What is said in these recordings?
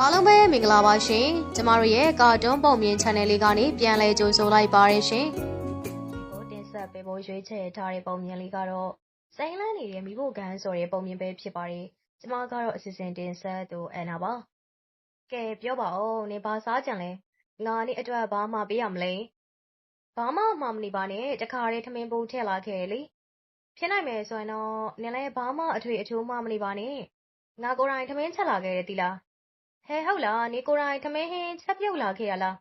အားလုံးပဲမင်္ဂလာပါရှင်ကျမတို့ရဲ့ကာတွန်းပုံမြင် channel လေးကနေပြန်လည်ကြိုဆိုလိုက်ပါရရှင်ကိုတင်ဆက်ပေးဖို့ရွေးချယ်ထားတဲ့ပုံမြင်လေးကတော့စိန်လန်းနေတဲ့မိဖို့ကန်ဆိုတဲ့ပုံမြင်ပဲဖြစ်ပါတယ်ကျမကတော့အစီအစဉ်တင်ဆက်သူအန်နာပါကဲပြောပါဦးနေဘာစားကြံလဲငါနေ့အတွက်ဘာမှပေးရမလဲဘာမှမမနေပါနဲ့တခါတည်းထမင်းပူထည့်လာခဲ့လေဖြစ်နိုင်မယ်ဆိုရင်တော့နင်လည်းဘာမှအထွေအထူးမှမနေပါနဲ့ငါကိုယ်တိုင်ထမင်းချက်လာခဲ့တယ်တီလား ဟဲဟုတ်လားနေကိုယ်တိုင်ထမင်းဟင်းချက်ပြုတ်လာခဲ့ရလား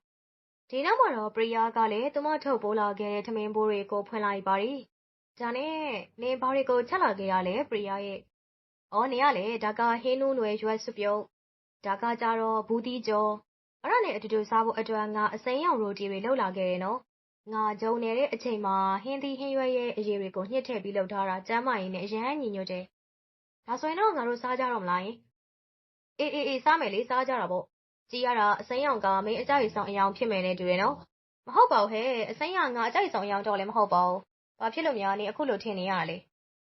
ဒီနောက်မှာတော့ပရိယာကလည်းသူမထုတ်ပိုးလာခဲ့တဲ့ထမင်းဘိုးတွေကိုဖွင့်လိုက်ပါရီဒါနဲ့နေဘာတွေကိုချက်လာခဲ့ရလဲပရိယာရဲ့အော်နေရလေဒါကဟင်းနူးနွယ်ရွက်စုပြုတ်ဒါကကြတော့ဘူးတီကျော်အဲ့ဒါနဲ့အတူတူစားဖို့အတွက်ငါအစိမ်းရောင်ရိုတီတွေလောက်လာခဲ့တယ်နော်ငါဂျုံနေတဲ့အချိန်မှာဟင်းသီးဟင်းရွက်ရဲ့အရေးတွေကိုညှစ်ထည့်ပြီးလုပ်ထားတာကျမ်းမာရင်နဲ့အရန်ညီညွတ်တယ်ဒါဆိုရင်တော့ငါတို့စားကြတော့မလားယင် အေးအေးအေးစားမယ်လေစားကြတာပေါ့ကြည်ရတာအစိမ်းရောင်ကမင်းအကြိုက်ဆောင်အယောင်ဖြစ်မယ်နဲ့တူတယ်နော်မဟုတ်ပါဘူးဟဲ့အစိမ်းရောင်ငါအကြိုက်ဆောင်အယောင်တော့လည်းမဟုတ်ပါဘူးဘာဖြစ်လို့များနေအခုလိုထင်နေရလဲ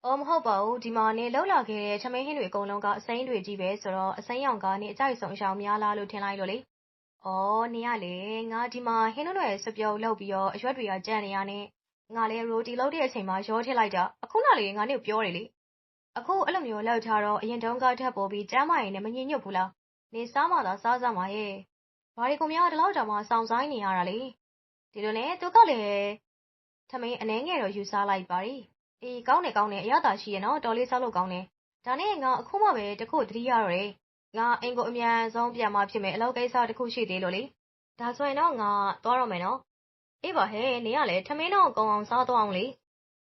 အော်မဟုတ်ပါဘူးဒီမှာနေလောက်လာခဲ့တဲ့ချမင်းဟင်းတွေအကုန်လုံးကအစိမ်းတွေကြီးပဲဆိုတော့အစိမ်းရောင်ကနေအကြိုက်ဆောင်အယောင်များလားလို့ထင်လိုက်လို့လေအော်နေရလေငါဒီမှာဟင်းတို့ရဲ့စပြုံးလောက်ပြီးတော့အရွက်တွေကကြံ့နေရနဲ့ငါလည်းရိုတီလောက်တဲ့အချိန်မှာရောထည့်လိုက်တာအခုနလေငါနေကိုပြောတယ်လေ အခုအဲ့လိုမျိုးလောက်ထားတော့ အရင်တုန်းကထပ်ပေါ်ပြီး ကျမ်းမာရင်လည်းမညင်ညွတ်ဘူးလားနေစားမှသာ စားစမ်းပါရဲ့ ဘာဒီကိုများ ဒီလောက်တောင်မှစောင့်ဆိုင်နေရတာလေဒီလိုနဲ့ သူကလည်း ထမင်းအနှဲငယ်တော့ ယူစားလိုက်ပါရီအေး ကောင်းတယ် ကောင်းတယ် အရသာရှိရနော် တော်လေးစားလို့ကောင်းတယ် ဒါနဲ့ ငါအခုမှပဲတခုတတိရတော့တယ် ငါအင်ကို အမြန်ဆုံးပြန်မှဖြစ်မယ်အလုပ်ကိစ္စတခုရှိသေးလို့လေ ဒါဆိုရင်တော့ ငါသွားတော့မယ်နော် အေးပါဟဲ့နေရလေထမင်းတော့ကောင်းအောင်စားတော့အောင်လေ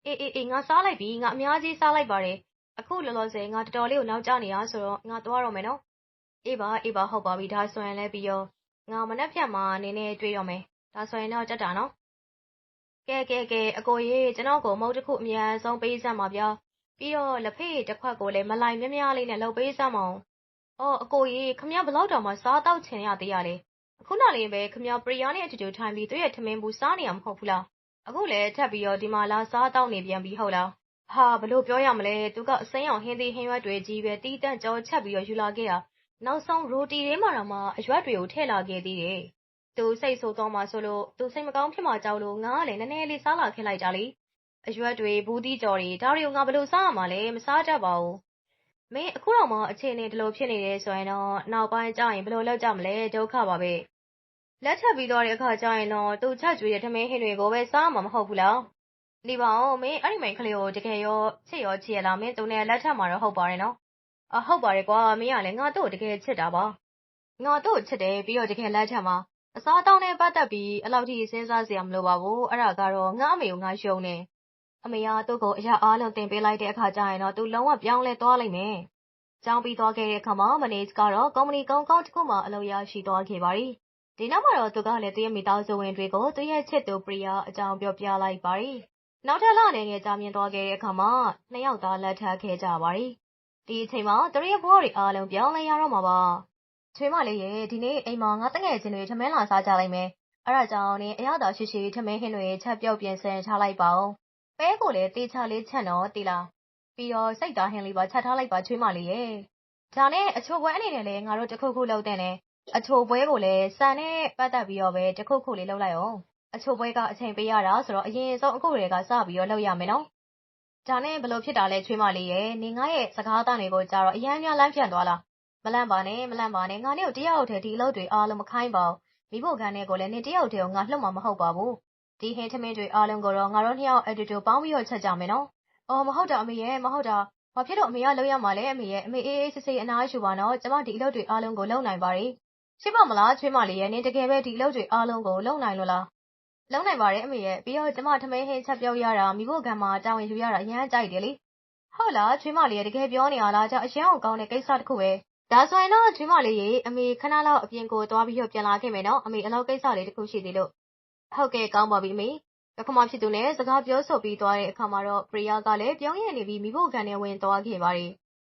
အေး အေး အေး ငါစားလိုက်ပြီ ငါအများကြီးစားလိုက်ပါတယ် အခုလောလောဆယ် ငါ တော်တော်လေးကို နောက်ကျနေရဆိုတော့ ငါသွားတော့မယ်နော် အေးပါ အေးပါ ဟုတ်ပါပြီ ဒါဆိုရင်လည်းပြီးရော ငါ မနှက်ဖြတ်မှာနင်းနေတွေ့တော့မယ် ဒါဆိုရင်တော့ ကြက်တာနော် ကဲ ကဲ ကဲ အကိုကြီးကျွန်တော်ကို မုတ်တစ်ခု အမြန်ဆုံးပေးစမ်းပါဗျာ ပြီးတော့ လက်ဖေးတစ်ခွက်ကိုလည်း မလိုက်မြများလေးနဲ့လှုပ်ပေးစမ်းမအောင်အော် အကိုကြီးခမရဘလောက်တောင်မှ စားတော့ချင်ရသေးရလေအခုနောက်လေးပဲခမရပရိယာနဲ့အတူတူထိုင်ပြီးသူ့ရဲ့ထမင်းဘူး စားနေရမဟုတ်ဘူးလား အခုလည်း ထပ်ပြီးတော့ ဒီမှာ လာစားတော့နေပြန်ပြီ ဟုတ်လား ဟာဘလို့ပြောရမလဲ သူက အစိမ်းအောင် ဟင်းသေးဟင်းရွက်တွေကြီးပဲတီးတန့်ကြောချက်ပြီးတော့ယူလာခဲ့တာ နောက်ဆုံး ရိုတီထဲမှာတော့မှအရွက်တွေကို ထည့်လာခဲ့သေးတယ်။သူစိတ်ဆိုးသွားမှဆိုလို့ သူစိတ်မကောင်းဖြစ်မှကြောက်လို့ ငါကလည်း နည်းနည်းလေး စားလာခဲ့လိုက်တာလေ။အရွက်တွေ ဘူးတီးကြော်တွေ ဒါတွေကို ငါဘလို့စားရမှာလဲ မစားတတ်ပါဘူး။မင်း အခုတော့မှ အခြေအနေ ဒီလိုဖြစ်နေတယ်ဆိုရင်တော့ နောက်ပိုင်းကျရင်ဘလို့လောက်ကြမလဲ ဒုက္ခပါပဲ။လက်ထပ်ပြီးတော့တဲ့အခါကျရင်တော့ သူချက်ကျွေးတဲ့ ထမင်းဟင်းတွေကိုပဲ စားမှာ မဟုတ်ဘူးလား။ နေပါဦးမင်းအဲ့ဒီမိန်ကလေးကိုတကယ်ရောချစ်ရောချစ်ရလားမင်းသူနဲ့လက်ထပ်မှာတော့ဟုတ်ပါတယ်နော်အဟုတ်ပါတယ်ကွာမင်းကလည်းငါတို့တကယ်ချစ်တာပါငါတို့ချစ်တယ်ပြီးတော့တကယ်လက်ထက်မှာအစားတောင်းနဲ့ပတ်သက်ပြီးအလောက်ထိစဉ်းစားစရာမလိုပါဘူးအဲ့ဒါကတော့ငါအမေကိုငါရှုံနေအမေကသူ့ကိုအရာအားလုံးတင်ပေးလိုက်တဲ့အခါကျရင်တော့သူလုံးဝပြောင်းလဲသွားလိမ့်မယ်ကျောင်းပြီးသွားခဲ့တဲ့အခါမှာမနေကတော့ကုမ္ပဏီကောင်းကောင်းတစ်ခုမှအလုပ်ရရှိသွားခဲ့ပါပြီဒီနောက်မှာတော့သူကလည်းသူ့ရဲ့မိသားစုဝင်တွေကိုသူ့ရဲ့ချစ်သူပရိယာအကြောင်းပြောပြလိုက်ပါရီ နောက်ထပ်လအနေနဲ့ကြာမြင့်သွားခဲ့တဲ့အခါမှာနှစ်ယောက်သားလက်ထပ်ခဲ့ကြပါရီဒီအချိန်မှာသူတို့ရဲ့ဘဝတွေအားလုံးပြောင်းလဲရတော့မှာပါချွေးမလေးရဲ့ဒီနေ့အိမ်မှာငါတငယ်ချင်းတွေထမင်းလာစားကြလိုက်မယ်အဲ့ဒါကြောင့်နင်အရသာရှိရှိထမင်းဟင်းတွေချက်ပြုတ်ပြင်ဆင်ထားလိုက်ပါဦးပဲကိုလည်းတေချာလေးချက်တော့တီလားပြီးတော့စိတ်သားဟင်းလေးပါချက်ထားလိုက်ပါချွေးမလေးရဲ့ဒါနဲ့အချိုပွဲအနေနဲ့လည်းငါတို့တခုခုလုပ်တဲ့နဲ့အချိုပွဲကိုလည်းစံနဲ့ပတ်သက်ပြီးတော့ပဲတခုခုလေးလုပ်လိုက်အောင် အချိုပွဲကအချိန်ပေးရတာဆိုတော့အရင်ဆုံးအခုတွေကစပြီးတော့လုပ်ရမယ်နော်ဒါနဲ့ဘလို့ဖြစ်တာလဲချွေးမလေးရဲ့နေငါရဲ့စကားသားတွေကိုကြတော့အရန်များလမ်းပြန်သွားလားမလန့်ပါနဲ့မလန့်ပါနဲ့ငါနဲ့ကိုတယောက်တည်းဒီအလုပ်တွေအားလုံးမခိုင်းပါဘူးမိဖို့ကန်နဲ့ကိုလည်းနေတယောက်တည်းကိုငါလှုပ်မှာမဟုတ်ပါဘူးဒီဟင်းထမင်းတွေအားလုံးကိုတော့ငါတို့နှစ်ယောက်အတူတူပေါင်းပြီးတော့ချက်ကြမယ်နော်အော်မဟုတ်တာအမေရဲ့မဟုတ်တာဘာဖြစ်လို့အမေကလုပ်ရမှာလဲအမေရဲ့အမေအေးအေးဆေးဆေးအနားယူပါနော်ကျမဒီအလုပ်တွေအားလုံးကိုလုပ်နိုင်ပါ रे ရှိပါမလားချွေးမလေးရဲ့နင်တကယ်ပဲဒီအလုပ်တွေအားလုံးကိုလုပ်နိုင်လို့လား လုံးနိုင်ပါတယ်အမေရဲ့ပြီးတော့ကျမထမင်းဟင်းချက်ပြောရတာမိဖို့ကံမှာတာဝန်ယူရတာအရန်ကြိုက်တယ်လေဟုတ်လားချွေးမလေးရဲ့တကယ်ပြောနေရလားကြာအရင်အောင်ကောင်းတဲ့ကိစ္စတစ်ခုပဲဒါဆိုရင်တော့ချွေးမလေးရေအမေခဏလောက်အပြင်ကိုသွားပြီးတော့ပြန်လာခဲ့မယ်နော်အမေအလောက်ကိစ္စလေးတစ်ခုရှိသေးလို့ဟုတ်ကဲ့ကောင်းပါပြီအမေတခမဖြစ်သူနဲ့စကားပြောဆိုပြီးသွားတဲ့အခါမှာတော့ပရိယာကလည်းပြောင်းရနေပြီးမိဖို့ကန်နဲ့ဝင်သွားခဲ့ပါတယ်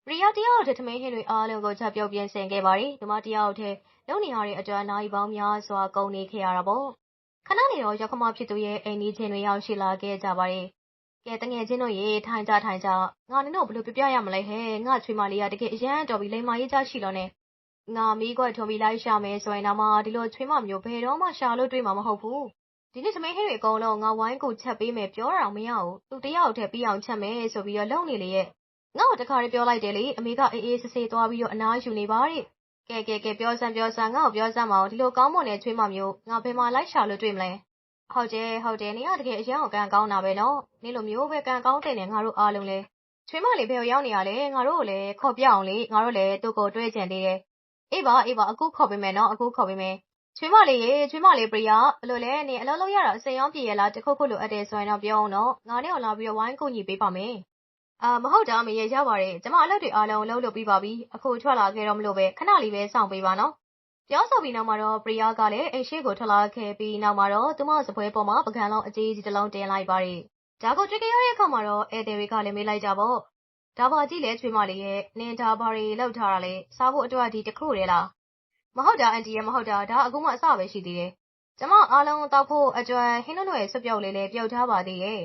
ပရိယာတယောက်တည်းထမင်းဟင်းတွေအားလုံးကိုချက်ပြုတ်ပြင်ဆင်ခဲ့ပါတယ်ဒီမှာတယောက်တည်းလုံနေရတဲ့အတွက်နိုင်ပေါင်းများစွာကုန်နေခဲ့ရတာပေါ့ ခဏနေတော့ရောက်ခမဖြစ်သူရဲ့အိမ်ကြီးချင်းတွေ ရောက်ရှိလာခဲ့ကြပါတယ် ကဲတငယ်ချင်းတို့ရေ ထိုင်ကြထိုင်ကြ ငါနင်တို့ဘယ်လိုပြပြရမလဲဟဲ့ ငါချွေမလေးက တကယ်အရန်တော်ပြီးလိမ္မာရေးကြရှိတော့နေငါ မီးခွက်ထွန်ပြီး လိုက်ရှာမယ်ဆိုရင်တော့မှ ဒီလိုချွေးမမျိုး ဘယ်တော့မှ ရှာလို့တွေ့မှာ မဟုတ်ဘူး ဒီနေ့သမင်းဟင်းတွေအကုန်လုံး ငါဝိုင်းကူချက်ပေးမယ် ပြောတာတော့မရဘူး သူတယောက်တည်း ပြီးအောင်ချက်မယ်ဆိုပြီးတော့ လုံနေလေရဲ့ ငါ့ကို တခါလေးပြောလိုက်တယ်လေ အမေက အေးအေးဆေးဆေးသွားပြီးတော့ အနားယူနေပါတဲ့ ကဲကဲကဲပြောစမ်းပြောစမ်းငါ့ကိုပြောစမ်းမအောင်ဒီလိုကောင်းမွန်တဲ့ချွေးမမျိုးငါဘယ်မှာလိုက်ရှာလို့တွေ့မလဲဟုတ်တယ်ဟုတ်တယ်နေရတကယ်အရန်ကိုကံကောင်းတာပဲနော်နေလိုမျိုးပဲကံကောင်းတဲ့နေငါတို့အားလုံးလဲချွေးမလေးဘယ်ကိုရောက်နေရလဲငါတို့ကိုလည်းခေါ်ပြအောင်လေငါတို့လည်းသူ့ကိုတွေ့ကြံသေးတယ်အေးပါအေးပါအခုခေါ်ပေးမယ်နော်အခုခေါ်ပေးမယ်ချွေးမလေးရေချွေးမလေးပရိယာဘယ်လိုလဲနေအလုံးလုံးရတာအစိမ်းရောင်းပြည့်ရလားတခုခုလိုအပ်တယ်ဆိုရင်တော့ပြောအောင်နော်ငါနဲ့ကိုလာပြီးတော့ဝိုင်းကူညီပေးပါမယ် အာမဟုတ်တာမရေရပါတယ်ကျမအလုပ်တွေအားလုံးလုံးလုပ်ပြီးပါပြီအခုထွက်လာခဲ့တော့မလို့ပဲခဏလေးပဲစောင့်ပေးပါနော်ပြောဆိုပြီးနောက်မှာတော့ပရိယာကလည်းအိမ်ရှိကိုထွက်လာခဲ့ပြီးနောက်မှာတော့သူမစပွဲပေါ်မှာပကံလုံးအကြီးကြီးတစ်လုံးတင်လိုက်ပါတယ်ဒါကိုတွေ့ကြရတဲ့အခါမှာတော့ဧည့်သည်တွေကလည်းမေးလိုက်ကြပေါ့ဒါပါကြည့်လဲချွေးမလေးရဲ့နင်ဒါဘာတွေလောက်ထားတာလဲစားဖို့အတွက်ဒီတစ်ခုတည်းလားမဟုတ်တာအန်တီရဲ့မဟုတ်တာဒါအခုမှအစပဲရှိသေးတယ်ကျမအားလုံးတောက်ဖို့အတွက်ဟင်းနုံရဲ့စွပ်ပြုတ်လေးလေးပြုတ်ထားပါသေးရဲ့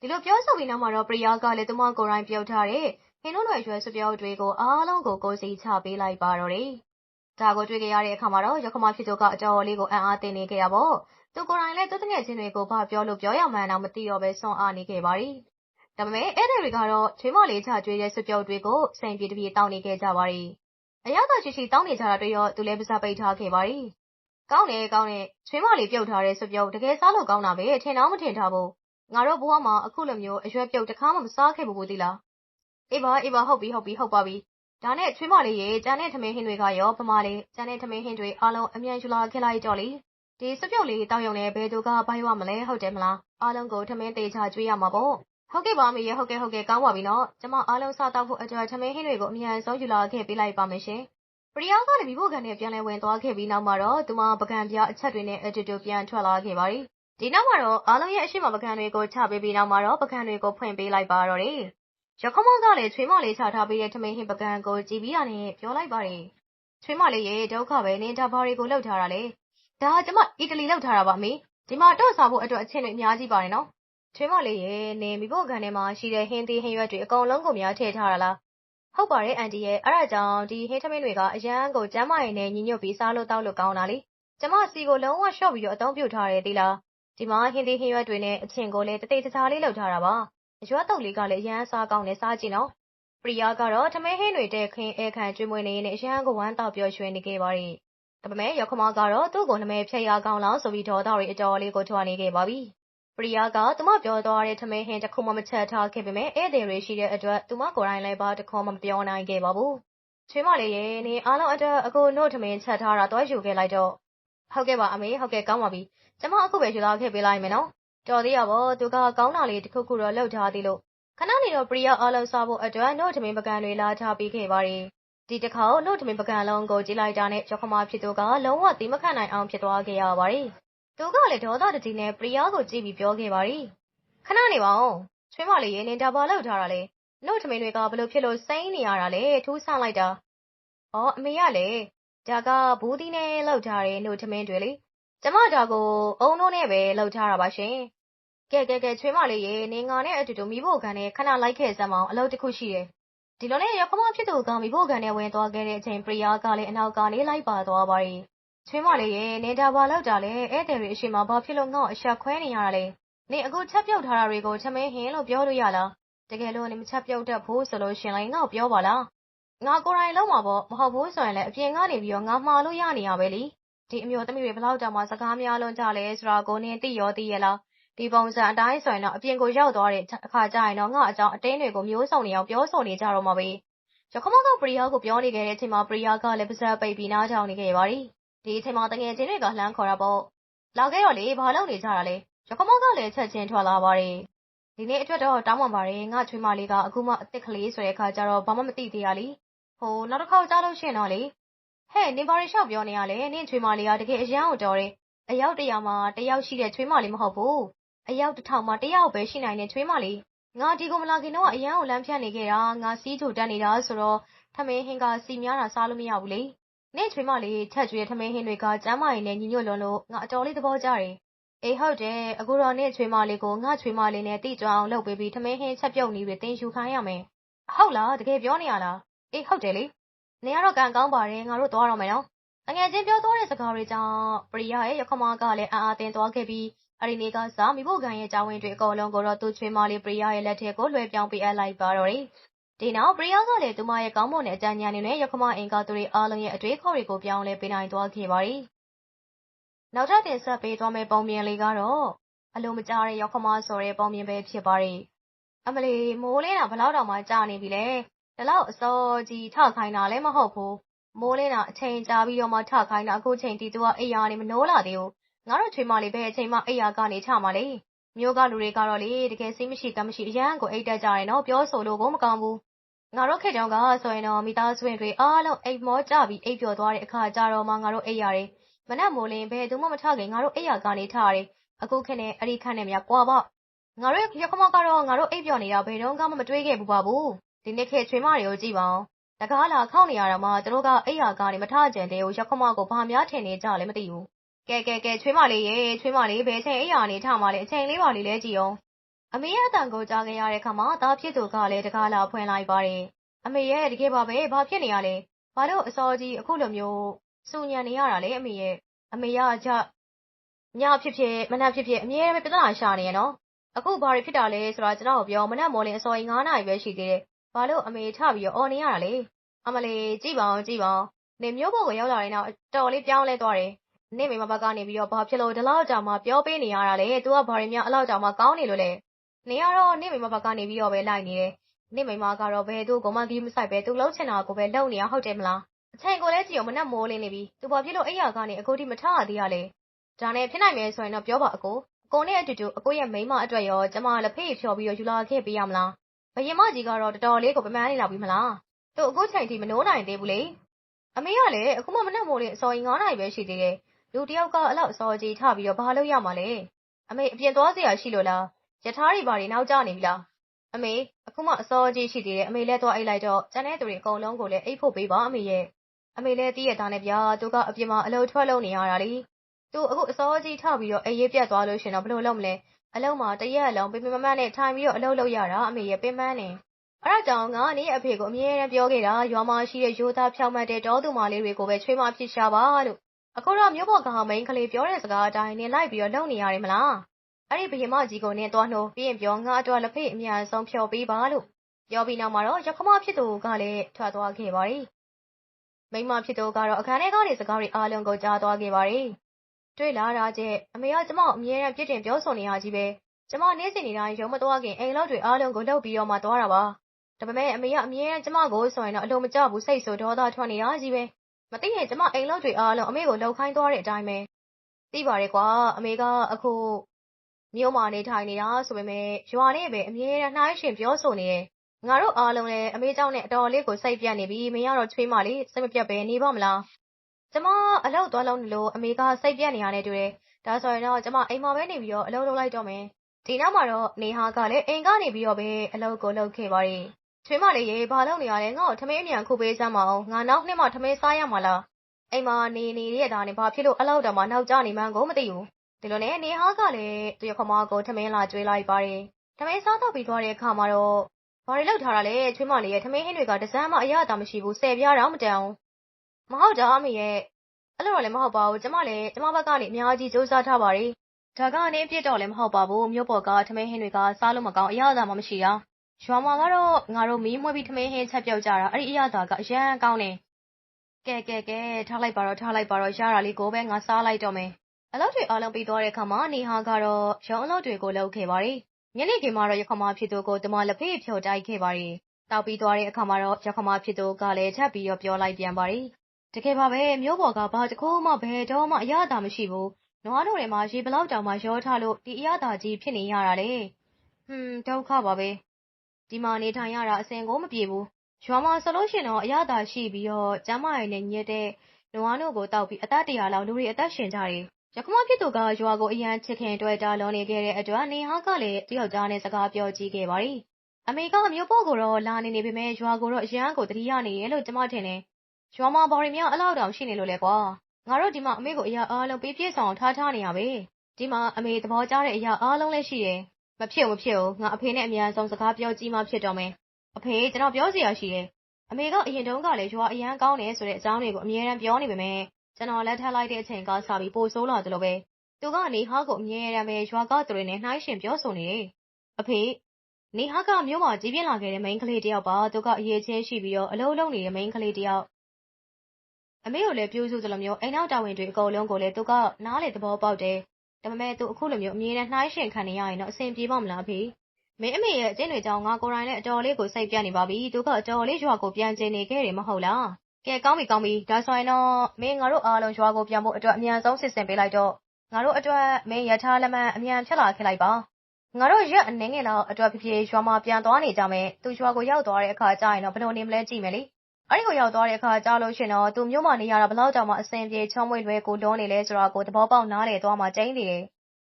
ဒီလိုပြောဆိုပြီးနောက်မှာတော့ပရိယာကလည်း သူမကိုယ်တိုင်ပြုတ်ထားတဲ့ ဟင်းနုံရဲ့ရွယ်စွပ်ပြုတ်တွေကို အားလုံးကို ကိုစီချပေးလိုက်ပါတော့တယ် ဒါကိုတွေ့ကြရတဲ့အခါမှာတော့ရခမဖြစ်သူက အတော်လေးကို အံ့အားသင့်နေခဲ့ရပေါ့ သူကိုယ်တိုင်လည်း သူတငယ်ချင်းတွေကို ဘာပြောလို့ပြောရမှန်းတော့မသိတော့ပဲဆွန့်အားနေခဲ့ပါရီဒါပေမဲ့အဲ့ဒီတွေကတော့ ချွေးမလေးချကျွေးတဲ့စွပ်ပြုတ်တွေကိုစိန်ပြေတပြေတောင်းနေခဲ့ကြပါရီအရသာရှိရှိတောင်းနေကြတာတွေ့ရောသူလည်း ပါးပိတ်ထားခဲ့ပါရီကောင်းတယ် ကောင်းတယ် ချွေးမလေးပြုတ်ထားတဲ့စွပ်ပြုတ်တကယ်စားလို့ကောင်းတာပဲ ထင်တော့မထင်ထားဘူး ငါတို့ဘဝမှာ အခုလိုမျိုး အရွက်ပြုတ်တစ်ခါမှ မစားခဲ့ဘူးဘူးသီလားအေးပါအေးပါဟုတ်ပြီဟုတ်ပြီဟုတ်ပါပြီ ဒါနဲ့ ချွေးမလေးရေ ကျန်တဲ့ထမင်းဟင်းတွေကရောပမာလေး ကျန်တဲ့ထမင်းဟင်းတွေအားလုံး အမြန်ယူလာခဲ့လိုက်တော့လေ ဒီစပြုတ်လေးတောက်ရုံနဲ့ ဘယ်သူက ဘိုင်းဝမလဲဟုတ်တယ်မလား အားလုံးကို ထမင်းတေချာကျွေးရမှာပေါ့ ဟုတ်ကဲ့ပါမေရဟုတ်ကဲ့ဟုတ်ကဲ့ကောင်းပါပြီနော် ကျမအားလုံးစားတောက်ဖို့အတွက် ထမင်းဟင်းတွေကို အမြန်ဆုံးယူလာခဲ့ပေးလိုက်ပါမယ်ရှင်ပရိယာကလည်းမိဖို့ကန်နဲ့ပြန်လဲဝင်သွားခဲ့ပြီးနောက်မှာတော့ သူမ ပကံပြအချက်တွေနဲ့အတူတူ ပြန်ထွက်လာခဲ့ပါရီ ဒီနောက်မှာတော့အားလုံးရဲ့အရှိမပကံတွေကိုချပေးပြီးနောက်မှာတော့ပကံတွေကိုဖွင့်ပေးလိုက်ပါတော့တယ်ရခမောကလည်းချွေးမလေးချထားပေးတဲ့ထမင်းဟင်းပကံကိုကြည်ပြီးတာနဲ့ပြောလိုက်ပါတယ်ချွေးမလေးရဲ့ဒုက္ခပဲနင်ဒါဘာတွေကိုလှုပ်ထားတာလေဒါကျမအီတလီလှုပ်ထားတာပါအမေဒီမှာတော့စားဖို့အတွက်အချင်းတွေအများကြီးပါတယ်နော်ချွေးမလေးရဲ့နေမိဖို့ခံထဲမှာရှိတဲ့ဟင်းသီးဟင်းရွက်တွေအကုန်လုံးကိုများထည့်ထားတာလားဟုတ်ပါတယ်အန်တီရဲ့အဲ့ဒါကြောင့်ဒီဟင်းထမင်းတွေကအရန်ကိုကျမ်းမာရင်နဲ့ညီညွတ်ပြီးစားလို့တောက်လို့ကောင်းတာလေကျမစီကိုလုံးဝရှော့ပြီးတော့အသုံးပြုထားတယ်ဒီလား ဒီမှာ ဟင်းသီးဟင်းရွက်တွေနဲ့ အချင်းကိုလည်း တသိတခြားလေးလှုပ်ထားတာပါ အရွက်တုပ်လေးကလည်း အရန်စားကောင်းနေစားကြည့်နော် ပရိယာကတော့ ထမင်းဟင်းတွေတဲ့ခင်းအဲခံကျွေးမွေးနေရင်အရန်ကို ဝမ်းတောက်ပျော်ရွှင်နေခဲ့ပါရီဒါပေမဲ့ရခမကတော့ သူ့ကိုနမဲဖြတ်ရကောင်းလောက်ဆိုပြီး ဒေါသတွေ အတော်လေးကို ထွာနေခဲ့ပါပြီ ပရိယာက သူမပြောသွားတဲ့ ထမင်းဟင်းတစ်ခုမှ မချက်ထားခဲ့ပေမဲ့ ဧည့်သည်တွေရှိတဲ့အတွက် သူမကိုယ်တိုင်လည်းဘာတစ်ခေါမှ မပြောနိုင်ခဲ့ပါဘူး ချွေးမလေးရဲ့နေအားလုံးအတွက်အခုနှုတ်ထမင်းချက်ထားတာတော့ယူခဲ့လိုက်တော့ ဟုတ်ကဲ့ပါအမေဟုတ်ကဲ့ကောင်းပါပြီကျမအခုပဲယူလာခဲ့ပေးလိုက်မယ်နော်တော်သေးရပါသူကကောင်းတာလေးတစ်ခုခုတော့လှုပ်ထားသေးလို့ခဏနေတော့ပရိယာအားလုံးစားဖို့အတွက်နှုတ်ထမင်းပကံတွေလာထားပြီးခဲ့ပါရီဒီတစ်ခါနှုတ်ထမင်းပကံလုံးကိုကြည့်လိုက်တာနဲ့ရခမဖြစ်သူကလုံးဝသီးမခံနိုင်အောင်ဖြစ်သွားခဲ့ရပါရီသူကလည်းဒေါသတကြီးနဲ့ပရိယာကိုကြည့်ပြီးပြောခဲ့ပါရီခဏနေပါဦးချွေးမလေးရေနင်ဒါဘာလှုပ်ထားတာလဲနှုတ်ထမင်းတွေကဘလို့ဖြစ်လို့စိမ့်နေရတာလဲထူးဆန်းလိုက်တာအော်အမေရလေ ဒါကဘူးသီးနဲ့လှုပ်ထားတဲ့နှုတ်ထမင်းတွေလေကျမဒါကိုအုံတို့နဲ့ပဲလှုပ်ထားတာပါရှင်ကဲကဲကဲချွေးမလေးရေနေငါနဲ့အတူတူမိဖို့ခံနဲ့ခဏလိုက်ခဲ့စမ်းမအောင်အလုပ်တစ်ခုရှိတယ်ဒီလိုနဲ့ရခမဖြစ်သူကမိဖို့ခံနဲ့ဝင်သွားခဲ့တဲ့အချိန်ပရိယာကလည်းအနောက်ကနေလိုက်ပါသွားပါရီချွေးမလေးရေနေဒါဘာလောက်တာလဲဧည့်သည်တွေအရှိမဘာဖြစ်လို့ငေါ့အဆက်ခွဲနေရတာလဲနေအခုချက်ပြုတ်ထားတာတွေကိုချမင်းဟင်းလို့ပြောလို့ရလားတကယ်လို့နေမချက်ပြုတ်တတ်ဖို့ဆိုလို့ရှင်လည်းငေါ့ပြောပါလား ငါကိုယ်တိုင်လုံးမှာပေါ့ မဟုတ်ဘူးဆိုရင်လည်း အပြင်ကနေပြီးတော့ ငါမှားလို့ရနေရပဲလीဒီအမျိုးသမီးတွေဘလောက်တောင်မှ စကားများလွန်ကြလဲဆိုတာကို နင်းသိရောသိရလား ဒီပုံစံအတိုင်းဆိုရင်တော့ အပြင်ကိုရောက်သွားတဲ့အခါကျရင်တော့ ငါအကြောင်း အတင်းတွေကို မျိုးစုံနေအောင် ပြောဆိုနေကြတော့မှာပဲရခမက ပရိယာကို ပြောနေခဲ့တဲ့အချိန်မှာ ပရိယာကလည်း ပါးစပ်ပိတ်ပြီး နားထောင်နေခဲ့ပါရီဒီအချိန်မှာတငယ်ချင်းတွေက လှမ်းခေါ်တာပေါ့ လာခဲ့တော့လေ ဘာလုပ်နေကြတာလဲရခမကလည်း ချက်ချင်းထွက်လာပါတယ် ဒီနေ့အတွက်တော့ တောင်းပန်ပါတယ် ငါချွေးမလေးက အခုမှအစ်စ်ကလေးဆိုတဲ့အခါကျတော့ ဘာမှမသိသေးရလी ဟိုနောက်တစ်ခေါက်ကြားလို့ရှိရင်တော့လေဟဲ့နင်ဘာတွေလျှောက်ပြောနေရလဲနင့်ချွေးမလေးကတကယ်အရန်ကိုတော်တယ်အယောက်တရာမှာတယောက်ရှိတဲ့ချွေးမလေးမဟုတ်ဘူးအယောက်တစ်ထောင်မှာတယောက်ပဲရှိနိုင်တဲ့ချွေးမလေးငါဒီကိုမလာခင်တော့အရန်ကိုလမ်းဖြတ်နေခဲ့တာငါစီးချိုတက်နေတာဆိုတော့ထမင်းဟင်းကစီများတာစားလို့မရဘူးလေနင့်ချွေးမလေးချက်ကျွေးထမင်းဟင်းတွေကကျမ်းမာရင်လည်းညီညွတ်လွန်းလို့ငါအတော်လေးသဘောကျတယ်အေးဟုတ်တယ်အခုတော့နင့်ချွေးမလေးကိုငါချွေးမလေးနဲ့တိကျွမ်းအောင်လုပ်ပေးပြီးထမင်းဟင်းချက်ပြုတ်နည်းတွေတင်ယူခိုင်းရမယ်ဟုတ်လားတကယ်ပြောနေရလား အေးဟုတ်တယ်လေနေရတော့ကံကောင်းပါတယ်ငါတို့သွားတော့မယ်နော်အငယ်ချင်းပြောသွားတဲ့စကားတွေကြောင့်ပရိယရဲ့ရခမကလည်းအာအာတင်သွားခဲ့ပြီးအဲ့ဒီနေ့ကစားမိဖို့ကံရဲ့ကြောင်းဝင်တွေအကုန်လုံးကိုတော့သူ့ချွေးမလေးပရိယရဲ့လက်ထဲကိုလွှဲပြောင်းပေးအပ်လိုက်ပါတော့တယ်ဒီနောက်ပရိယကလည်းသူမရဲ့ကောင်းမွန်တဲ့အကြံဉာဏ်တွေနဲ့ရခမအင်္ဂါသူတွေအားလုံးရဲ့အတွေ့အခေါ်တွေကိုပြောင်းလဲပေးနိုင်သွားခဲ့ပါတယ်နောက်ထပ်တင်ဆက်ပေးသွားမယ့်ပုံမြင်လေးကတော့အလိုမကျတဲ့ရောက်ခမဆိုတဲ့ပုံမြင်ပဲဖြစ်ပါတယ်။အမလီမိုးလင်းတာဘလောက်တောင်မှကြာနေပြီလဲ။ ဒီလောက်အစောကြီးထခိုင်းတာလည်းမဟုတ်ဘူး။မိုးလင်းတာအချိန်ကြာပြီးတော့မှထခိုင်းတာအခုချိန်တီသူကအိယာနေမနိုးလာသေးဘူး။ငါတို့ချွေမလေးပဲအချိန်မှအိယာကနေချမှာလေ။မျိုးကလူတွေကတော့လေတကယ်စိတ်မရှိတမ်းမရှိအရန်ကိုအိတ်တက်ကြတယ်နော်ပြောဆိုလို့ကိုမကောင်းဘူး။ငါတို့ခေတုန်းကဆိုရင်တော့မိသားစုဝင်တွေအားလုံးအိမ်မောကြပြီးအိပ်ပျော်သွားတဲ့အခါကြတော့မှငါတို့အိပ်ရတယ်မနက်မိုးလင်းဘယ်သူမှမထခင်ငါတို့အိယာကနေထရတယ်အခုခက်နဲ့အဲ့ဒီခက်နဲ့များကွာပေါ့ငါတို့ရခမကတော့ငါတို့အိပ်ပျော်နေတာဘယ်တော့မှမတွေးခဲ့ဘူးပါဘူး ဒီနေ့ခေချွေမတွေကိုကြည့်ပါဦးတကားလာခောက်နေရတာမှသူတို့ကအိယာကနေမထကြံသေးဘူးရခမကိုဘာများထင်နေကြလဲမသိဘူးကဲကဲကဲချွေးမလေးရေချွေးမလေးဘယ်ချိန်အိယာနေထမှာလဲအချိန်လေးပါလေးလဲကြည့်အောင်အမေရဲ့အတန်ကိုကြားခဲ့ရတဲ့ခါမှာသားဖြစ်သူကလည်းတကားလာဖွင့်လိုက်ပါတယ်အမေရဲ့တကယ်ပါပဲဘာဖြစ်နေရလဲဘာလို့အစောကြီးအခုလိုမျိုးစူညံနေရတာလဲအမေရဲ့အမေရကြညဖြစ်ဖြစ်မနက်ဖြစ်ဖြစ်အမြဲတမ်းပြဿနာရှာနေရနော်အခုဘာတွေဖြစ်တာလဲဆိုတာကျွန်တော်ပြောမနက်မော်လင်းအစောကြီး9နာရီပဲရှိသေးတယ် ဘာလို့အမေထပြီးတော့အော်နေရတာလဲအမလေးကြည့်ပါအောင်ကြည့်ပါအောင်နေမျိုးပေါ်ကိုရောက်လာတဲ့နောက်တော်လေးပြောင်းလဲသွားတယ်နေမိမဘက်ကနေပြီးတော့ဘာဖြစ်လို့ဒီလောက်ကြာမှပြောပေးနေရတာလဲ तू ကဘာတွေများအလောက်ကြာမှကောင်းနေလို့လဲနေရတော့နေမိမဘက်ကနေပြီးတော့ပဲလိုက်နေတယ်နေမိမကတော့ဘယ်သူ့ကိုမှကြီးမဆိုင်ပဲ तू လှုပ်ချင်တာကိုပဲလှုပ်နေရဟုတ်တယ်မလားအချိန်ကိုလည်းကြည့်အောင်မနှက်မိုးလင်းနေပြီသူဘာဖြစ်လို့အိယာကနေအကိုတိမထရသေးရလဲဒါနဲ့ဖြစ်နိုင်မယ်ဆိုရင်တော့ပြောပါအကိုအကိုနဲ့အတူတူအကိုရဲ့မိန်းမအတွက်ရောကျမလက်ဖေးဖြော်ပြီးတော့ယူလာခဲ့ပေးရမလား ဘယင်မကြီးကတော့ တော်တော်လေးကိုပမန်းနေလာပြီမလား သူ အခုချိန်ထိ မနိုးနိုင်သေးဘူးလေ အမေကလည်း အခုမှ မနှက်မိုးလင်းအစောကြီး9နာရီပဲ ရှိသေးတယ် လူတယောက်က အဲ့လောက် အစောကြီးထပြီးတော့ ဘာလုပ်ရမှာလဲ အမေ အပြင်သွားစရာရှိလို့လားယထာတွေ ဘာတွေ နောက်ကျနေပြီလား အမေ အခုမှ အစောကြီးရှိသေးတယ် အမေလည်း သွားအိတ်လိုက်တော့ ကျန်တဲ့သူတွေ အကုန်လုံးကိုလည်း အိတ်ဖို့ပေးပါအမေရဲ့ အမေလည်းတည့်ရသားနဲ့ဗျာ သူက အပြင်မှာ အလုပ် ထွက်လုပ်နေရတာလေ သူ အခု အစောကြီးထပြီးတော့အေးရေးပြတ်သွားလို့ရှင်တော့ ဘယ်လိုလုပ်မလဲ အလုံးမှာတရက်လုံးပြပြမမနဲ့ထိုင်ပြီးတော့အလုပ်လုပ်ရတာအမေရဲ့ပင်ပန်းနေအဲ့ဒါကြောင့်ငါနေအဖေကိုအမြဲတမ်းပြောခဲ့တာရွာမှာရှိတဲ့ရိုးသားဖြောင်းမှတ်တဲ့တောသူမလေးတွေကိုပဲချွေးမဖြစ်ရှာပါလို့အခုတော့မြို့ပေါ်ကမိန်ကလေးပြောတဲ့စကားအတိုင်းနင်လိုက်ပြီးတော့လုပ်နေရတယ်မလားအဲ့ဒီဘယင်မကြီးကိုနင်သွားနှိုးပြီးရင်ပြောငါအတွက်လက်ဖေးအများဆုံးဖြော်ပေးပါလို့ပြောပြီးနောက်မှာတော့ရခမဖြစ်သူကလည်းထွက်သွားခဲ့ပါတယ်မိမဖြစ်သူကတော့အခန်းထဲကနေစကားတွေအားလုံးကိုကြားသွားခဲ့ပါတယ်။ တွေ့လာတာကျက်အမေကကျမကိုအမြဲတမ်းပြစ်တင်ပြောဆိုနေရကြီးပဲ။ကျမနေ့စဉ်နေ့တိုင်းရုံမသွားခင်အိမ်လောက်တွေအားလုံးကိုလှုပ်ပြီးတော့မှသွားတာပါ။ဒါပေမဲ့အမေကအမြဲတမ်းကျမကိုဆိုရင်တော့အလိုမကျဘူးစိတ်ဆိုဒေါသထွက်နေတာကြီးပဲ။မသိရင်ကျမအိမ်လောက်တွေအားလုံးအမေကိုလှုပ်ခိုင်းသွားတဲ့အတိုင်းပဲ။သိပါတယ်ကွာအမေကအခုမြို့မှာနေထိုင်နေတာဆိုပေမဲ့ရွာနဲ့ပဲအမြဲတမ်းနှိုင်းရှင်ပြောဆိုနေတယ်ငါတို့အားလုံးလည်းအမေကြောင့်နဲ့အတော်လေးကိုစိတ်ပြတ်နေပြီမင်းကတော့ချွေးမလေးစိတ်မပြတ်ပဲနေပါမလား ကျမအလောက်သွားလုံးလို့အမေကစိတ်ပြတ်နေရတဲ့တူတယ်ဒါဆိုရင်တော့ကျမအိမ်မှာပဲနေပြီးတော့အလုပ်လုပ်လိုက်တော့မယ်ဒီနောက်မှာတော့နေဟာကလည်းအိမ်ကနေပြီးတော့ပဲအလုပ်ကိုလုပ်ခဲ့ပါတယ်ချွေးမလေးရေဘာလုပ်နေရလဲငါ့ကိုထမင်းအမြန်ခုပေးစမ်းမအောင်ငါနောက်နှစ်မှထမင်းစားရမှာလားအိမ်မှာနေနေရတဲ့ဒါနဲ့ဘာဖြစ်လို့အလောက်တောင်မှနောက်ကျနေမှန်းကိုမသိဘူးဒီလိုနဲ့နေဟာကလည်းသူ့ရခမကိုထမင်းလာကျွေးလိုက်ပါတယ်ထမင်းစားတော့ပြီးသွားတဲ့အခါမှာတော့ဘာတွေလောက်ထားတာလဲချွေးမလေးရဲ့ထမင်းဟင်းတွေကတစမ်းမှအရသာမရှိဘူးဆယ်ပြားတော့မတန်အောင် မဟုတ်တာအမေရဲ့အဲ့လိုတော့လည်းမဟုတ်ပါဘူးကျမလည်းကျမဘက်ကနေအများကြီးစူးစမ်းထားပါတယ်ဒါကနေအပြစ်တော့လည်းမဟုတ်ပါဘူးမြို့ပေါ်ကထမင်းဟင်းတွေကစားလို့မကောင်းအရသာမှမရှိတာရွာမှာကတော့ငါတို့မီးမွှေးပြီးထမင်းဟင်းချက်ပြုတ်ကြတာအဲ့ဒီအရသာကအရန်ကောင်းတယ်ကဲကဲကဲထားလိုက်ပါတော့ထားလိုက်ပါတော့ရတာလေးကိုပဲငါစားလိုက်တော့မယ်အလုပ်တွေအားလုံးပြီးသွားတဲ့အခါမှာနေဟာကတော့ရုံအလုပ်တွေကိုလုပ်ခဲ့ပါတယ်ညနေခင်းမှာတော့ရခမဖြစ်သူကိုတမလက်ဖေးဖြော်တိုက်ခဲ့ပါတယ်။တောက်ပြီးသွားတဲ့အခါမှာတော့ရခမဖြစ်သူကလည်းထပ်ပြီးတော့ပြောလိုက်ပြန်ပါတယ်။ တကယ်ပါပဲမျိုးပေါ်က ဘာတခုမှ ဘယ်တော့မှ အရသာမရှိဘူး။နွားတို့တွေမှာ ရေဘလောက်တောင်မှ ရောထားလို့ ဒီအရသာကြီး ဖြစ်နေရတာလေ။ဟွန်း ဒုက္ခပါပဲ။ဒီမှာ နေထိုင်ရတာအစင်ကိုမပြေဘူး။ရွာမှာဆိုလို့ရှိရင်တော့ အရသာရှိပြီးတော့ ကျမ်းမာရေးနဲ့ညစ်တဲ့ နွားတို့ကိုတောက်ပြီး အသက်တရာလောက် လူတွေ အသက်ရှင်ကြတယ်ရခမဖြစ်သူက ရွာကို အရန်ချစ်ခင်တွေ့တာလုံးနေခဲ့တဲ့အတွက် နေဟာကလည်း တယောက်ကြားနဲ့ စကားပြောကြည့်ခဲ့ပါတယ်။အမေကမျိုးပေါ့ကိုတော့ လာနေနေပေမဲ့ရွာကိုတော့ အရန်ကိုတတိယနေရဲ့လို့ ကျမထင်တယ်။ ရွာမှာဘော်ရီများအလောက်တောင်ရှိနေလို့လေကွာ။ငါတို့ဒီမှာအမေကိုအရာအားလုံးပေးပြည့်ဆောင်ထားထားနေရပဲ။ဒီမှာအမေသဘောကျတဲ့အရာအားလုံးလည်းရှိတယ်။မဖြစ်ဘူးမဖြစ်ဘူးငါအဖေနဲ့အများဆုံးစကားပြောကြည့်မှဖြစ်တော့မယ်။အဖေကျွန်တော်ပြောစရာရှိတယ်အမေကအရင်တုန်းကလည်းရွာအရန်ကောင်းတယ်ဆိုတဲ့အကြောင်းတွေကိုအမြဲတမ်းပြောနေပေမဲ့ကျွန်တော်လက်ထပ်လိုက်တဲ့အချိန်ကစပြီးပိုဆိုးလာတယ်လို့ပဲသူကနေဟာကိုအမြဲတမ်းပဲရွာကသူတွေနဲ့နှိုင်းရှင်ပြောဆိုနေတယ်အဖေနေဟာကမြို့မှာကြီးပြင်းလာခဲ့တဲ့မိန်းကလေးတယောက်ပါသူကအရေးချင်းရှိပြီးတော့အလုံးလုံးနေတဲ့မိန်းကလေးတယောက် အမေကိုလည်း ပြုစုသလိုမျိုး အိမ်နောက်တာဝန်တွေ အကုန်လုံးကိုလည်း သူက နားလေသဘောပေါက်တယ် ဒါပေမဲ့ သူ အခုလိုမျိုး အမြဲတမ်း နှိုင်းရှင်ခံနေရရင်တော့ အဆင်ပြေပါမလား အဖေ မင်းအမေရဲ့ အကျင့်တွေကြောင့် ငါကိုယ်တိုင်လည်း အတော်လေးကို စိတ်ပြနေပါပြီ သူက အတော်လေး ရွာကို ပြန်ကျင်နေခဲ့တယ် မဟုတ်လား ကဲ ကောင်းပြီကောင်းပြီ ဒါဆိုရင်တော့ မင်း ငါတို့အားလုံး ရွာကိုပြန်ဖို့အတွက် အမြန်ဆုံးစစ်စင်ပေးလိုက်တော့ ငါတို့အတွက် မင်း ရထားလက်မှတ် အမြန်ဖြတ်လာခဲ့လိုက်ပါ ငါတို့ ရက်အနေငယ်လောက်အတွက်ဖြစ်ဖြစ် ရွာမှာ ပြန်သွားနေကြမယ် သူ ရွာကို ရောက်သွားတဲ့အခါကျရင်တော့ ဘယ်လိုနေမလဲ ကြည့်မယ်လေ အဲ့ဒီကိုရောက်သွားတဲ့အခါကြားလို့ရှင်တော့သူမျိုးမနေရတာဘလောက်တောင်မှအဆင်ပြေချုံးမွေလွယ်ကိုလွန်းနေလဲဆိုတာကိုသဘောပေါက်နားလေသွားမှကျင်းနေတယ်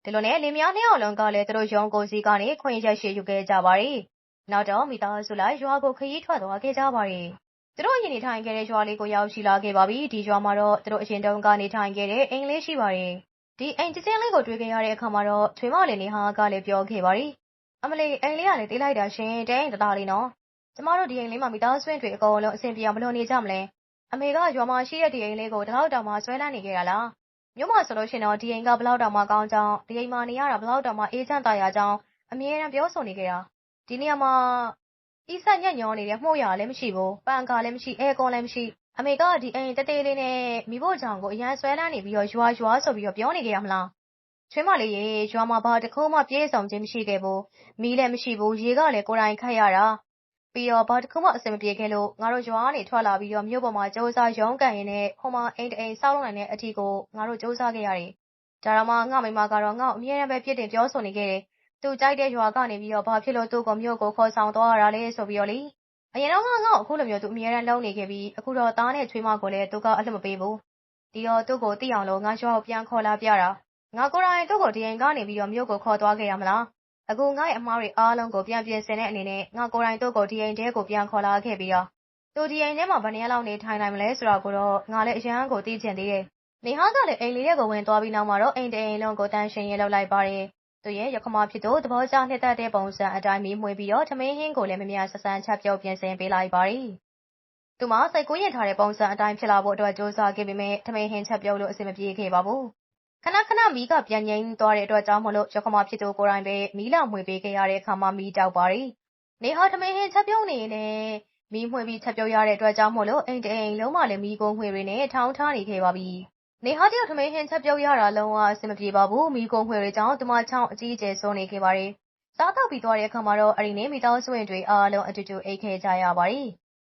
ဒီလိုနဲ့လင်မယားနှစ်ယောက်လုံးကလည်းသူတို့ရုံကိုစီကနေခွင့်ရက်ရှိယူခဲ့ကြပါရီနောက်တော့မိသားစုလိုက်ရွာကိုခရီးထွက်သွားခဲ့ကြပါရီသူတို့အရင်နေထိုင်ခဲ့တဲ့ရွာလေးကိုရောက်ရှိလာခဲ့ပါပြီဒီရွာမှာတော့သူတို့အရင်တုန်းကနေထိုင်ခဲ့တဲ့အိမ်လေးရှိပါရီဒီအိမ်ကျချင်းလေးကိုတွေ့ခဲ့ရတဲ့အခါမှာတော့ထွေမလေးနေဟာကလည်းပြောခဲ့ပါရီအမလေးအိမ်လေးကလည်းတေးလိုက်တာရှင်တဲ့တသားလေးနော် ကျမတို့ဒီအိမ်လေးမှာမိသားစုဝင်တွေအကုန်လုံးအဆင်ပြေအောင်ဘယ်လိုနေကြမလဲအမေကရွာမှာရှိတဲ့ဒီအိမ်လေးကိုတလောက်တောင်မှဆွဲလန်းနေခဲ့တာလားမြို့မှာဆိုလို့ရှိရင်တော့ဒီအိမ်ကဘလောက်တောင်မှကောင်းကြောင်းဒီအိမ်မှာနေရတာဘလောက်တောင်မှအေးချမ်းသာယာကြောင်းအမြဲတမ်းပြောဆိုနေကြတာဒီနေရာမှာဤဆက်ညက်ညောနေတဲ့မှုရလည်းမရှိဘူးပန်ကာလည်းမရှိအဲကွန်လည်းမရှိအမေကဒီအိမ်တတေးလေးနဲ့မိဖို့ကြောင့်ကိုအရန်ဆွဲလန်းနေပြီးတော့ရွာရွာဆိုပြီးတော့ပြောနေကြရမလားချွေးမလေးရေရွာမှာဘာတခုမှပြေးဆောင်ခြင်းမရှိခဲ့ဘူးမီးလည်းမရှိဘူးရေကလည်းကိုယ်တိုင်ခတ်ရတာ ပြီးတော့ ဘာတစ်ခုမှ အဆင်မပြေခဲ့လို့ ငါတို့ ရွာကနေ ထွက်လာပြီးတော့ မြို့ပေါ်မှာ ကြိုးစားရုန်းကန်ရင်းနဲ့ ဟိုမှာ အိမ်တစ်အိမ် ဆောက်လုပ်နိုင်တဲ့အထိကို ငါတို့ ကြိုးစားခဲ့ရတယ်။ဒါတောင်မှ ငါ့မိန်းမကတော့ ငါ့ကို အမြဲတမ်းပဲ ပြစ်တင်ပြောဆိုနေခဲ့တယ်။သူကြိုက်တဲ့ရွာကနေပြီးတော့ ဘာဖြစ်လို့ သူ့ကို မြို့ကို ခေါ်ဆောင်သွားရတာလဲဆိုပြီးတော့လေ။အရင်တုန်းက ငါ့ကို အခုလိုမျိုး သူအမြဲတမ်းလုပ်နေခဲ့ပြီး အခုတော့ သားနဲ့ချွေးမကိုလည်း သူက အလွတ်မပေးဘူး။ဒီတော့ သူ့ကို သိအောင်လို့ ငါရွာကို ပြန်ခေါ်လာပြတာ။ငါကိုယ်တိုင် သူ့ကို ဒီအိမ်ကနေပြီးတော့ မြို့ကို ခေါ်သွားခဲ့တာမလား အခုငါ့ရဲ့အမားတွေအားလုံးကိုပြန်ပြင်ဆင်တဲ့အနေနဲ့ငါကိုယ်တိုင်သူ့ကိုဒီအိမ်ထဲကိုပြန်ခေါ်လာခဲ့ပြီးတော့သူဒီအိမ်ထဲမှာဘယ်နှစ်ရက်လောက်နေထိုင်နိုင်မလဲဆိုတာကိုတော့ငါလည်းအရန်ကိုသိချင်သေးတယ်။နေဟာကလည်းအိမ်လေးရဲ့ကိုဝင်သွားပြီးနောက်မှာတော့အိမ်တအိမ်လုံးကိုတန်းရှင်ရေးလုပ်လိုက်ပါတယ်။သူရဲ့ရခမဖြစ်သူသဘောကျနှစ်သက်တဲ့ပုံစံအတိုင်းမီးမွေးပြီးတော့ထမင်းဟင်းကိုလည်းမမြဆဆန်းချက်ပြုတ်ပြင်ဆင်ပေးလိုက်ပါတယ်။သူမစိတ်ကူးရင်ထားတဲ့ပုံစံအတိုင်းဖြစ်လာဖို့အတွက်စ조사ခဲ့ပေမဲ့ထမင်းဟင်းချက်ပြုတ်လို့အဆင်မပြေခဲ့ပါဘူး ခဏခဏ မီးက ပြန်ငြိမ်းသွားတဲ့အတွက်ကြောင့်မို့လို့ရခမဖြစ်သူကိုယ်တိုင်ပဲ မီးလာမွေပေးခဲ့ရတဲ့အခါမှာ မီးတောက်ပါရီနေဟာ ထမင်းဟင်းချက်ပြုံးနေနေမီးမှွေပြီး ချက်ပြုံးရတဲ့အတွက်ကြောင့်မို့လို့ အိမ်တအိမ်လုံးမှလည်း မီးကုန်းမှွေတွေနဲ့ ထောင်းထားနေခဲ့ပါပြီ နေဟာ တယောက်ထမင်းဟင်းချက်ပြုံးရတာ လုံးဝအဆင်မပြေပါဘူး မီးကုန်းမှွေတွေကြောင့် သူမ ချောင်းအကြီးအကျယ်စိုးနေခဲ့ပါရီစားတော့ပြီးသွားတဲ့အခါမှာတော့ အဲ့ဒီနေမိသားစုဝင်တွေအားလုံး အတူတူ အိတ်ခဲ့ကြရပါရီ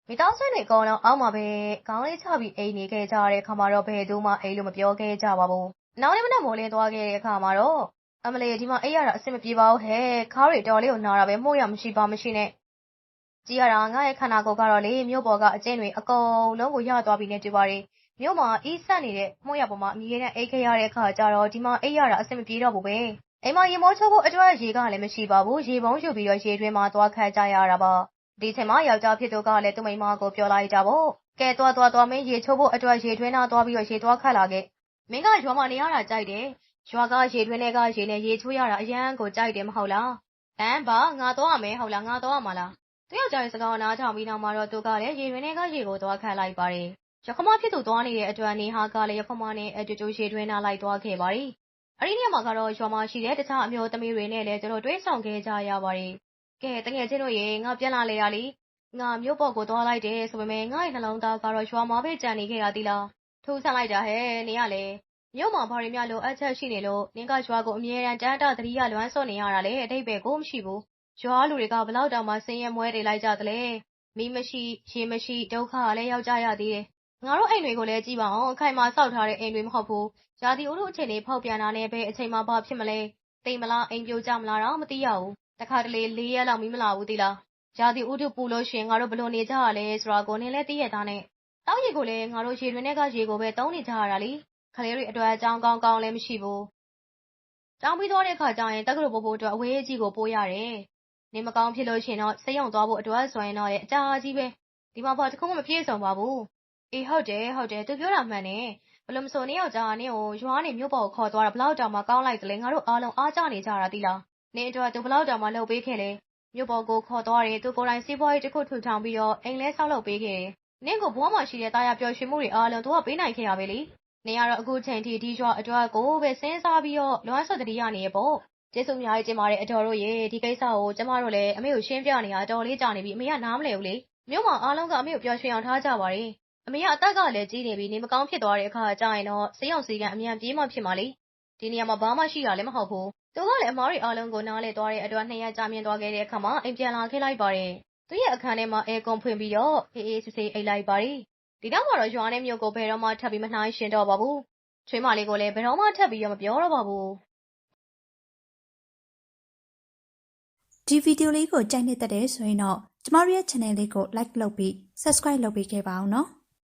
မိသားစုတွေအကုန်လုံး အောက်မှာပဲ ခေါင်းလေးချပြီး အိမ်နေခဲ့ကြတဲ့အခါမှာတော့ ဘယ်သူမှ အိမ်လို့မပြောခဲ့ကြပါဘူး နောက်နေ့မနက်မိုးလင်းသွားခဲ့တဲ့အခါမှာတော့အမလေးဒီမှာအိပ်ရတာအဆင်မပြေပါဘူးဟဲ့ခါးတွေတော်လေးကိုနာတာပဲမှုရမရှိပါမရှိနဲ့ကြည်ရတာငါရဲ့ခန္ဓာကိုယ်ကတော့လေမြို့ပေါ်ကအကျင့်တွေအကုန်လုံးကိုရသွားပြီနဲ့တွေ့ပါရီမြို့မှာအီးဆက်နေတဲ့မှုရပေါ်မှာအမြဲတမ်းအိတ်ခဲ့ရတဲ့အခါကျတော့ဒီမှာအိပ်ရတာအဆင်မပြေတော့ဘူးပဲအိမ်မှာရေမိုးချိုးဖို့အတွက်ရေကလည်းမရှိပါဘူးရေပုံးယူပြီးတော့ရေတွင်းမှာသွားခတ်ကြရတာပါဒီချိန်မှာယောက်ျားဖြစ်သူကလည်းသူ့မိန်းမကိုပြောလိုက်ကြပေါ့ကဲသွားသွားသွားမင်းရေချိုးဖို့အတွက်ရေတွင်းသားသွားပြီးတော့ရေသွားခတ်လာခဲ့ မင်းကရွာမှာနေရတာကြိုက်တယ်။ရွာကရေတွင်းထဲကရေနဲ့ရေချိုးရတာအရန်ကိုကြိုက်တယ်မဟုတ်လား။တန်းပါငါတော့ရမယ်ဟုတ်လားငါတော့ရမှာလား။သူယောက်ျားရဲ့စကားနားထောင်ပြီးနောက်မှာတော့သူကလည်းရေတွင်းထဲကရေကိုသွားခတ်လိုက်ပါတယ်။ရခမဖြစ်သူသွားနေတဲ့အတွက်နေဟာကလည်းရခမနဲ့အတူတူရေတွင်းနားလိုက်သွားခဲ့ပါတယ်။အဲ့ဒီနေရာမှာကတော့ရွာမှာရှိတဲ့တခြားအမျိုးသမီးတွေနဲ့လည်းသူတို့တွေ့ဆုံခဲ့ကြရပါတယ်။ကဲတငယ်ချင်းတို့ရေငါပြန်လာလေရလီငါမျိုးပေါ်ကိုသွားလိုက်တယ်ဆိုပေမဲ့ငါ့ရဲ့နှလုံးသားကတော့ရွာမှာပဲကြံနေခဲ့ရသည်လား ထူးဆန်းလိုက်တာဟဲ့နေရလေမြို့မှာဘာတွေများလိုအပ်ချက်ရှိနေလို့နင်းကရွာကိုအမြဲတမ်းတန်းတသတိရလွမ်းစော့နေရတာလေအတိတ်ပဲကိုမရှိဘူးရွာလူတွေကဘလောက်တောင်မှဆင်းရဲမွဲတွေလိုက်ကြသလဲမီးမရှိရေမရှိဒုက္ခလည်းရောက်ကြရသေးတယ်ငါတို့အိမ်တွေကိုလည်းကြည့်ပါအောင်အခိုင်မာစောက်ထားတဲ့အိမ်တွေမဟုတ်ဘူးရာသီဥတုအခြေအနေဖောက်ပြန်တာနဲ့ပဲအချိန်မှဘာဖြစ်မလဲတိမ်မလားအိမ်ပြိုကျမလားတော့မသိရဘူးတခါတလေ၄ရက်လောက်မီးမလာဘူးသိလားရာသီဥတုပူလို့ရှင်ငါတို့ဘလို့နေကြရလဲဆိုတာကိုနင်းလည်းသိရသားနဲ့ တောက်ရီကိုလည်းငါတို့ရေတွင်ထဲကရေကိုပဲတုံးနေကြရတာလीကလေးတွေအတွက်အကြောင်းကောင်းကောင်းလည်းမရှိဘူး။ကျောင်းပြီးသွားတဲ့အခါကျရင်တက္ကသိုလ်ပို့ဖို့အတွက်အဝေးကြီးကိုပို့ရတယ်။နေမကောင်းဖြစ်လို့ရှိရင်တော့စိတ်ယုံသွားဖို့အတွက်ဆိုရင်တော့အကြာကြီးပဲ။ဒီမှာဘာတစ်ခုမှမပြည့်စုံပါဘူး။အေးဟုတ်တယ်ဟုတ်တယ်သူပြောတာမှန်တယ်။ဘလို့မဆိုနေယောက်ျားနင်းကိုရွာနေမြို့ပေါ်ကိုခေါ်သွားတာဘလောက်တောင်မှကောင်းလိုက်တယ်လေငါတို့အားလုံးအားကြနေကြတာတိလား။နင်းအတွက်သူဘလောက်တောင်မှလှုပ်ပေးခဲ့လေမြို့ပေါ်ကိုခေါ်သွားတယ်သူကိုယ်တိုင်စီးပွားရေးတစ်ခုထူထောင်ပြီးတော့အိမ်လဲဆောက်လုပ်ပေးခဲ့တယ် နင့်ကိုဘဝမှာရှိတဲ့တာယာပျော်ရွှင်မှုတွေအားလုံး သူကပေးနိုင်ခဲ့ရပဲလေနင်ကတော့ အခုချိန်ထိ ဒီရွာအတွက်ကိုပဲ စဉ်းစားပြီးတော့ လွမ်းဆွတ်တတိရနေရပေါ့ ကျေးဇူးအများကြီးတင်ပါတယ်အတော်တို့ရေ ဒီကိစ္စကို ကျမတို့လည်း အမေကိုရှင်းပြနေတာတော်လေးကြာနေပြီ အမေက နားမလဲဘူးလေ မြို့မှာအားလုံးက အမေကို ပျော်ရွှင်အောင်ထားကြပါတယ် အမေက အသက်ကလည်းကြီးနေပြီ နေမကောင်းဖြစ်သွားတဲ့အခါကျရင်တော့စေးအောင်စေးကန်အမြန်ပြေးမှဖြစ်မှာလေ ဒီနေရာမှာ ဘာမှရှိတာလည်း မဟုတ်ဘူး သူကလည်း အမားတွေအားလုံးကို နားလဲသွားတဲ့အတွက် နှစ်ရက်ကြာမြင့်သွားခဲ့တဲ့အခါမှာ အိမ်ပြန်လာခဲ့လိုက်ပါတယ် သူရဲ့အခန်းထဲမှာ အဲကွန်ဖွင့်ပြီးတော့ အေးအေးဆေးဆေး အိတ်လိုက်ပါတယ် ဒီတော့မှတော့ ရွာနဲ့မြို့ကို ဘယ်တော့မှ ထပ်ပြီး မနှိုင်းရှင်တော့ပါဘူး ချွေးမလေးကိုလည်း ဘယ်တော့မှ ထပ်ပြီးတော့ မပြောတော့ပါဘူး ဒီဗီဒီယိုလေးကို ကြိုက်နေတဲ့တဲ့ဆိုရင်တော့ ကျမတို့ရဲ့ channel လေးကို like လုပ်ပြီး subscribe လုပ်ပေးခဲ့ပါအောင်နော်